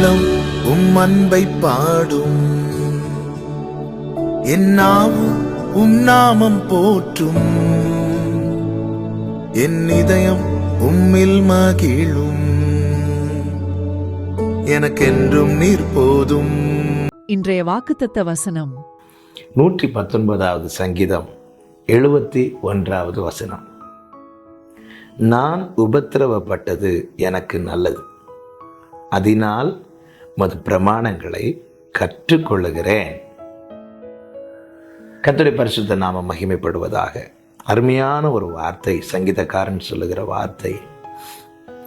உள்ளம் உம் அன்பை பாடும். என் நாவும் உம் நாமம் போற்றும். என் இதயம் உம்மில் மகிழும். எனக்கென்றும் நீர் போதும். இன்றைய வாக்குத்தத்த வசனம். நூற்றி பத்தொன்பதாவது சங்கீதம் எழுபத்தி ஒன்றாவது வசனம். நான் உபத்திரவப்பட்டது எனக்கு நல்லது. அதனால் மது பிரமாணங்களை கற்றுக்கொள்ளுகிறேன். கர்த்தருடைய பரிசுத்த நாம மகிமைப்படுவதாக. அருமையான ஒரு வார்த்தை சங்கீதக்காரன் சொல்லுகிற வார்த்தை.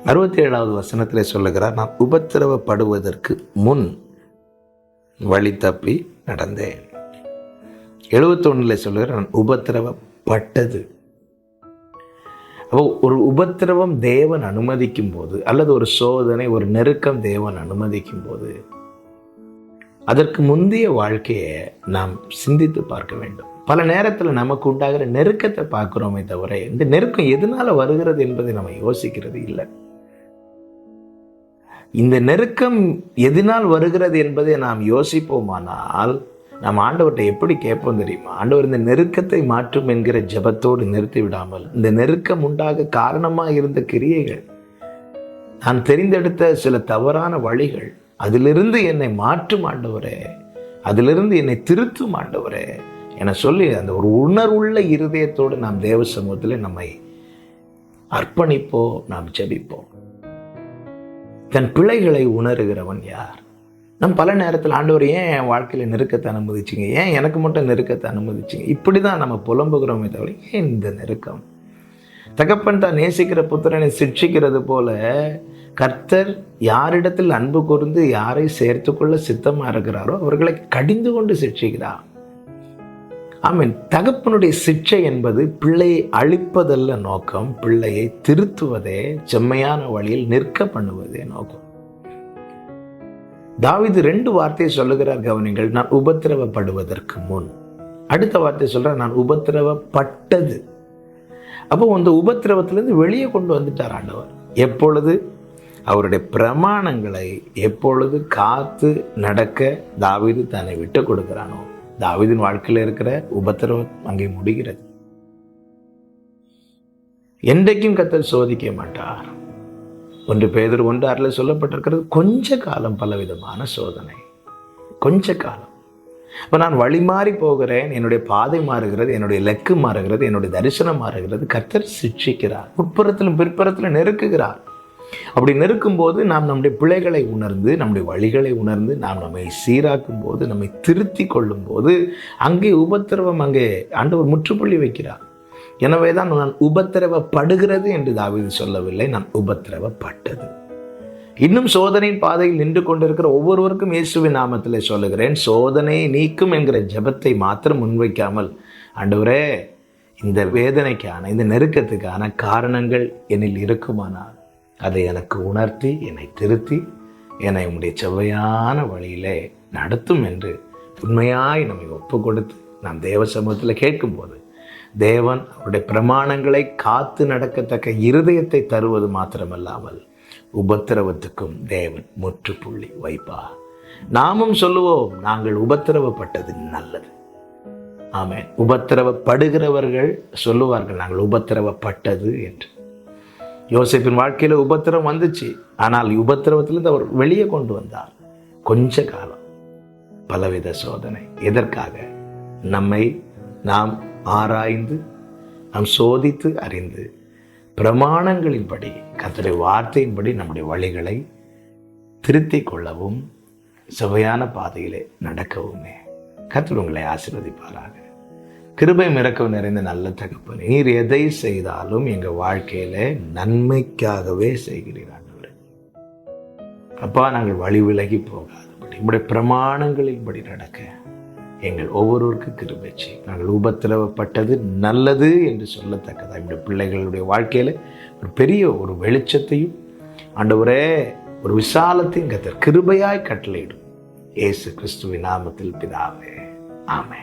அறுபத்தி ஏழாவது வசனத்தில் சொல்லுகிறார் நான் உபத்திரவப்படுவதற்கு முன் வழி தப்பி நடந்தேன். எழுபத்தொன்னில் சொல்லுகிற நான் உபத்திரவப்பட்டது. அப்போ ஒரு உபத்திரவம் தேவன் அனுமதிக்கும் போது அல்லது ஒரு சோதனை ஒரு நெருக்கம் தேவன் அனுமதிக்கும் போது அதற்கு முந்தைய வாழ்க்கையை நாம் சிந்தித்து பார்க்க வேண்டும். பல நேரத்தில் நமக்கு உண்டாகிற நெருக்கத்தை பார்க்குறோமே தவிர இந்த நெருக்கம் எதனால் வருகிறது என்பதை நம்ம யோசிக்கிறது இல்லை. இந்த நெருக்கம் எதனால் வருகிறது என்பதை நாம் யோசிப்போமானால் நாம் ஆண்டவர்கிட்ட எப்படி கேட்போம் தெரியுமா? ஆண்டவர் இந்த நெருக்கத்தை மாற்றும் என்கிற ஜெபத்தோடு நிறுத்தி விடாமல் இந்த நெருக்கம் உண்டாக காரணமாக இருந்த கிரியைகள் நான் தெரிந்தெடுத்த சில தவறான வழிகள் அதிலிருந்து என்னை மாற்றும் ஆண்டவரே அதிலிருந்து என்னை திருத்தும் ஆண்டவரே என சொல்லி அந்த ஒரு உணர்வுள்ள இருதயத்தோடு நாம் தேவ சமூகத்தில் நம்மை அர்ப்பணிப்போம் நாம் ஜெபிப்போம். தன் பிழைகளை உணர்கிறவன் யார்? நம் பல நேரத்தில் ஆண்டவர் ஏன் என் வாழ்க்கையில் நெருக்கத்தை அனுமதிச்சிங்க? ஏன் எனக்கு மட்டும் நெருக்கத்தை அனுமதிச்சிங்க? இப்படி தான் நம்ம புலம்புகிறோமே தவிர ஏன் இந்த நெருக்கம்? தகப்பன் தான் நேசிக்கிற புத்திரனை சிக்ஷிக்கிறது போல கர்த்தர் யாரிடத்தில் அன்பு கூர்ந்து யாரை சேர்த்துக்கொள்ள சித்தமாக இருக்கிறாரோ அவர்களை கடிந்து கொண்டு சிக்ஷிக்கிறார். ஆமீன். தகப்பனுடைய சிக்ஷை என்பது பிள்ளையை அழிப்பதல்ல நோக்கம் பிள்ளையை திருத்துவதே செம்மையான வழியில் நிற்க பண்ணுவதே நோக்கம். தாவிது ரெண்டு வார்த்தையை சொல்லுகிறார் கவனிங்கள் நான் உபத்திரவப்படுவதற்கு முன். அடுத்த வார்த்தை சொல்கிறேன் நான் உபத்திரவப்பட்டது. அப்போ அந்த உபத்திரவத்திலேருந்து வெளியே கொண்டு வந்துட்டார் ஆண்டவர். எப்பொழுது? அவருடைய பிரமாணங்களை எப்பொழுது காத்து நடக்க தாவீது தன்னை விட்டு கொடுக்கிறானோ? தாவீதின் வாழ்க்கையில் இருக்கிற உபத்திரவம் அங்கே முடிகிறது. என்றைக்கும் கத்தர் சோதிக்க மாட்டார். ஒன்று பேதர் ஒன்று அருள் சொல்லப்பட்டிருக்கிறது. கொஞ்ச காலம் பலவிதமான சோதனை. கொஞ்ச காலம். இப்போ நான் வழி மாறி போகிறேன் என்னுடைய பாதை மாறுகிறது என்னுடைய லெக்கு மாறுகிறது என்னுடைய தரிசனம் மாறுகிறது கத்தர் சிக்ஷிக்கிறார் உட்புறத்திலும் பிற்புறத்திலும் நெருக்குகிறார். அப்படி நெருக்கும் போது நாம் நம்முடைய பிழைகளை உணர்ந்து நம்முடைய வழிகளை உணர்ந்து நாம் நம்மை சீராக்கும் போது நம்மை திருத்தி கொள்ளும் போது அங்கே உபத்திரவம் அங்கே ஆண்டவர் முற்றுப்புள்ளி வைக்கிறார். எனவே தான் நான் உபத்திரவப்படுகிறது என்று தாவீது சொல்லவில்லை நான் உபத்திரவப்பட்டது. இன்னும் சோதனையின் பாதையில் நின்று கொண்டிருக்கிற ஒவ்வொருவருக்கும் இயேசுவின் நாமத்தில் சொல்லுகிறேன் சோதனையை நீக்கும் என்கிற ஜெபத்தை மாத்திரம் முன்வைக்காமல் ஆண்டவரே இந்த வேதனைக்கான இந்த நெருக்கத்துக்கான காரணங்கள் என்னில் இருக்குமானால் அதை எனக்கு உணர்த்தி என்னை திருத்தி என்னை உடைய செவ்வையான வழியிலே நடத்தும் என்று உண்மையாய் நம்மை ஒப்பு கொடுத்து நாம் தேவ சமூகத்தில் கேட்கும்போது தேவன் அவருடைய பிரமாணங்களை காத்து நடக்கத்தக்க இருதயத்தை தருவது மாத்திரமல்லாமல் உபத்திரவத்துக்கும் தேவன் முற்றுப்புள்ளி வைப்பா. நாமும் சொல்லுவோம் நாங்கள் உபத்திரவப்பட்டது நல்லது. ஆமேன். உபத்திரவப்படுகிறவர்கள் சொல்லுவார்கள் நாங்கள் உபத்திரவப்பட்டது என்று. யோசிப்பின் வாழ்க்கையில் உபத்திரம் வந்துச்சு. ஆனால் உபத்திரவத்திலிருந்து அவர் வெளியே கொண்டு வந்தார். கொஞ்ச காலம். பலவித சோதனை. எதற்காக? நம்மை நாம் ஆராய்ந்து நாம் சோதித்து அறிந்து பிரமாணங்களின்படி கத்தரை வார்த்தையின்படி நம்முடைய வழிகளை திருத்தி கொள்ளவும் சுவையான பாதையிலே நடக்கவுமே. கத்தர் உங்களை ஆசீர்வதிப்பாராக. கிருபை மிரக்கம் நிறைந்த நல்ல தகப்பன் நீர் எதை செய்தாலும் எங்கள் வாழ்க்கையில நன்மைக்காகவே செய்கிறீர் அப்பா நாங்கள் வழி விலகி போகாதபடி உங்களுடைய பிரமாணங்களின்படி நடக்க எங்கள் ஒவ்வொருவருக்கு கிருபை நாங்கள் உபத்திரவப்பட்டது நல்லது என்று சொல்லத்தக்கதா. இப்படி பிள்ளைகளுடைய வாழ்க்கையில் ஒரு பெரிய ஒரு வெளிச்சத்தையும் ஆண்டவரே ஒரு விசாலத்தையும் கத்தர் கிருபையாய் கட்டளையிடும். ஏசு கிறிஸ்துவின் நாமத்தில் பிதாவே. ஆமே